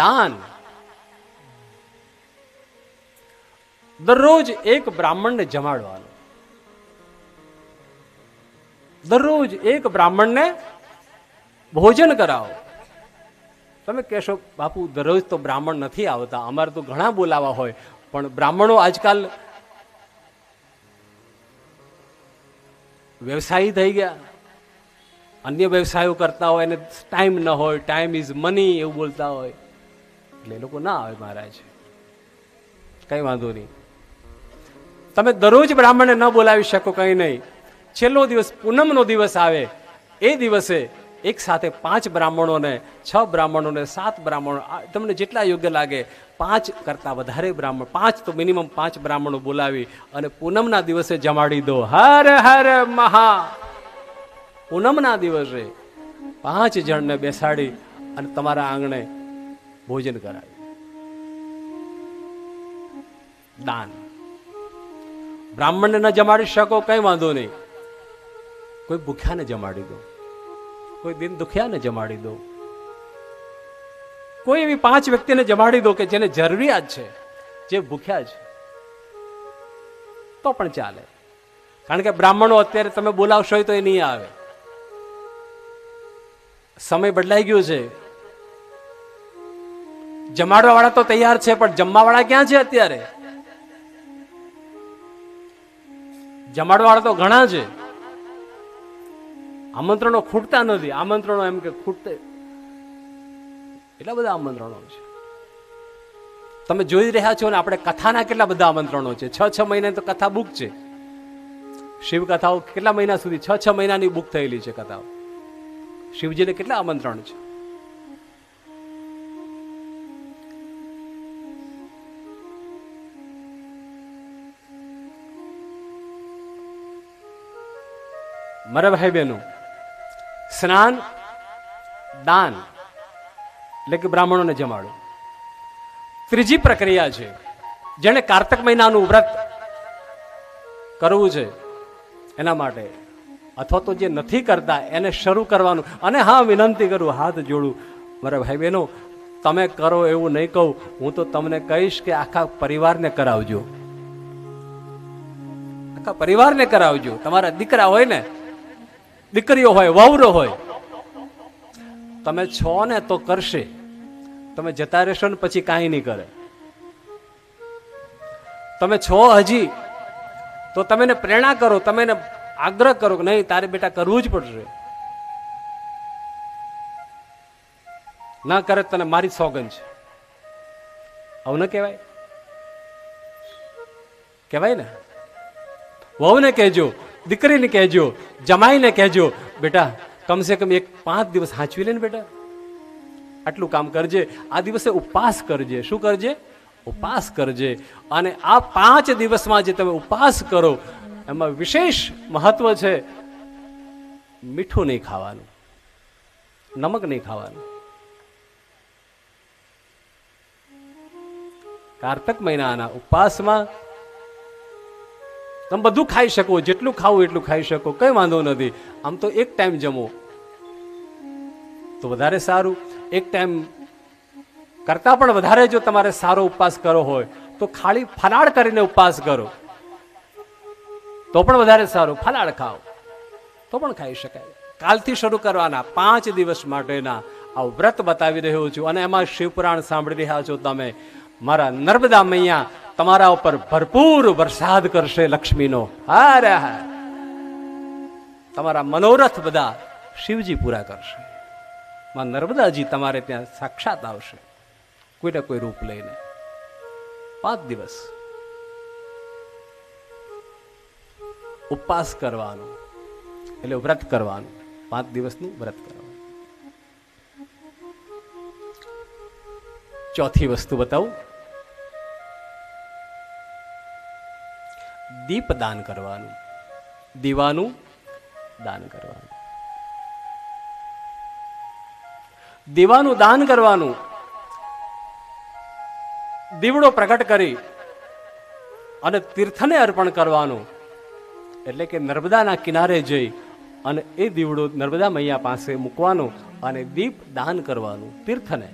દાન. દરરોજ એક બ્રાહ્મણને જમાડવાનું. દરરોજ એક બ્રાહ્મણને ભોજન કરાવો. તમે કહેશો, બાપુ, દરરોજ તો બ્રાહ્મણ નથી આવતા. અમારે તો ઘણા બોલાવા હોય. પણ બ્રાહ્મણો આજકાલ વ્યવસાયી થઈ ગયા. અન્ય વ્યવસાયો કરતા હોય અને ટાઈમ ન હોય, ટાઈમ ઇઝ મની એવું બોલતા હોય. એટલે એ લોકો ના આવે મહારાજ. કઈ વાંધો નહીં. તમે દરરોજ બ્રાહ્મણને ન બોલાવી શકો કંઈ નહીં. છેલ્લો દિવસ પૂનમનો દિવસ આવે. એ દિવસે એક સાથે પાંચ બ્રાહ્મણોને, છ બ્રાહ્મણોને, સાત બ્રાહ્મણો તમને જેટલા યોગ્ય લાગે, પાંચ કરતાં વધારે બ્રાહ્મણ, પાંચ તો મિનિમમ પાંચ બ્રાહ્મણો બોલાવી અને પૂનમના દિવસે જમાડી દો. હર હર મહા. પૂનમના દિવસે પાંચ જણને બેસાડી અને તમારા આંગણે ભોજન કરાવી. દાન. બ્રાહ્મણને જમાડી શકો, કઈ વાંધો નહીં. કોઈ ભૂખ્યાને જમાડી દો. કોઈ દિન દુખ્યાને જમાડી દો. કોઈ એવી પાંચ વ્યક્તિને જમાડી દો કે જેને જરૂરિયાત છે, જે ભૂખ્યા છે, તો પણ ચાલે. કારણ કે બ્રાહ્મણો અત્યારે તમે બોલાવશો તો એ નહીં આવે. સમય બદલાઈ ગયો છે. જમાડવા વાળા તો તૈયાર છે, પણ જમવા વાળા ક્યાં છે અત્યારે? જમાડવા વાળા તો ઘણા છે. આમંત્રણો ખૂટતા નથી. આમંત્રણો એમ કે ખૂટતે. એટલા બધા આમંત્રણો છે. તમે જોઈ રહ્યા છો ને, આપણે કથાના કેટલા બધા આમંત્રણો છે. છ છ મહિના તો કથા બુક છે. શિવ કથાઓ કેટલા મહિના સુધી? છ છ મહિનાની બુક થયેલી છે કથાઓ. શિવજીને કેટલા આમંત્રણ છે? મારા ભાઈ બહેનો, સ્નાન, દાન, એટલે કે બ્રાહ્મણોને જમાડો. ત્રીજી પ્રક્રિયા છે, જેણે કાર્તક મહિનાનું વ્રત કરવું છે, એના માટે. અથવા તો જે નથી કરતા, એને શરૂ કરવાનું. અને હા, વિનંતી કરું, હાથ જોડું. મારા ભાઈ બહેનો, તમે કરો એવું નહીં કહું. હું તો તમને કહીશ કે આખા પરિવારને કરાવજો. આખા પરિવારને કરાવજો. તમારા દીકરા હોય ને દીકરીઓ હોય વહુરો હોય. તમે છો ને તો કરશે. તમે જતા રહેશો ને પછી કાંઈ નહીં કરે. તમે છો હજી, તો તમે પ્રેરણા કરો, તમે આગ્રહ કરો કે નહીં, તારે બેટા કરવું જ પડશે. ના કરે તને મારી સોગંદ છે. આવું ન કહેવાય? કહેવાય ને? વહુને કહેજો દીકરીને કહેજો, જમાઈને કહેજો, બેટા, કમસે કમ એક પાંચ દિવસ હાંચવી લે ને બેટા. આટલું કામ કરજે, આ દિવસે ઉપવાસ કરજે. શું કરજે? ઉપવાસ કરજે. અને આ પાંચ દિવસમાં જે તમે ઉપવાસ કરો, એમાં વિશેષ મહત્વ છે મીઠું નહીં ખાવાનું, નમક નહીં ખાવાનું. કારતક મહિનાના ઉપવાસમાં તમે બધું ખાઈ શકો, જેટલું ખાવું એટલું ખાઈ શકો, કઈ વાંધો નથી. આમ તો એક ટાઈમ જમો. તો વધારે સારું. એક ટાઈમ કરતા પણ વધારે જો તમારે સારો ઉપવાસ કરવો હોય, તો ખાલી ફલાડ કરીને ઉપવાસ કરો. તો પણ વધારે સારું. ફલાડ ખાઓ. તો પણ ખાઈ શકાય. કાલથી શરૂ કરવાના પાંચ દિવસ માટેના આ વ્રત બતાવી રહ્યો છું અને એમાં શિવપુરાણ સાંભળી રહ્યા છો તમે. મારા નર્મદા મૈયા તમારા ઉપર ભરપૂર વરસાદ કરશે લક્ષ્મીનો. હારે, હાર. તમારા મનોરથ બધા શિવજી પૂરા કરશે. માં નર્મદાજી તમારે ત્યાં સાક્ષાત આવશે. કોઈને કોઈ રૂપ લઈને. પાંચ દિવસ. ઉપવાસ કરવાનો. એટલે વ્રત કરવાનું. પાંચ દિવસનું વ્રત કરવાનું. ચોથી વસ્તુ બતાવું. દીપ દાન કરવાનું. દીવાનું દાન કરવાનું. દીવાનું દાન કરવાનું. દીવડો પ્રગટ કરી અને તીર્થને અર્પણ કરવાનું. એટલે કે નર્મદાના કિનારે જઈ અને એ દીવડો નર્મદા મૈયા પાસે મૂકવાનો અને દીપ દાન કરવાનું તીર્થને.